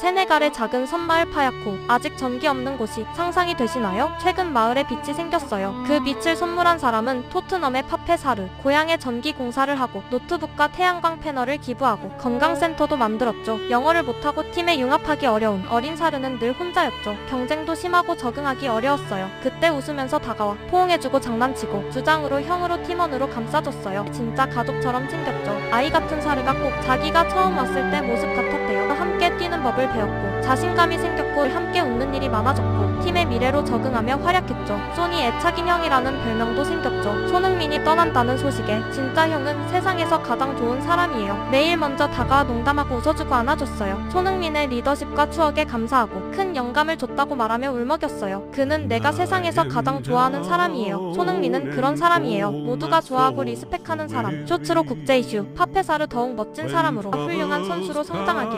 세네갈의 작은 섬마을 파야코 아직 전기 없는 곳이 상상이 되시나요? 최근 마을에 빛이 생겼어요. 그 빛을 선물한 사람은 토트넘의 파페사르 고향에 전기 공사를 하고 노트북과 태양광 패널을 기부하고 건강센터도 만들었죠. 영어를 못하고 팀에 융합하기 어려운 어린 사르는 늘 혼자였죠. 경쟁도 심하고 적응하기 어려웠어요. 그때 웃으면서 다가와 포옹해주고 장난치고 주장으로 형으로 팀원으로 감싸줬어요. 진짜 가족처럼 챙겼죠. 아이 같은 사르가 꼭 자기가 처음 왔을 때 모습 같았대요. 법을 배웠고 자신감이 생겼고 함께 웃는 일이 많아졌고 팀의 미래로 적응하며 활약했죠. 소니 애착인 형이라는 별명도 생겼죠. 손흥민이 떠난다는 소식에 진짜 형은 세상에서 가장 좋은 사람이에요. 매일 먼저 다가와 농담하고 웃어주고 안아줬어요. 손흥민의 리더십과 추억에 감사하고 큰 영감을 줬다고 말하며 울먹였어요. 그는 내가 세상에서 가장 좋아하는 사람이에요. 손흥민은 그런 사람이에요. 모두가 좋아하고 리스펙하는 사람. 쇼츠로 국제 이슈. 파페사르 더욱 멋진 사람으로 훌륭한 선수로 성장하길.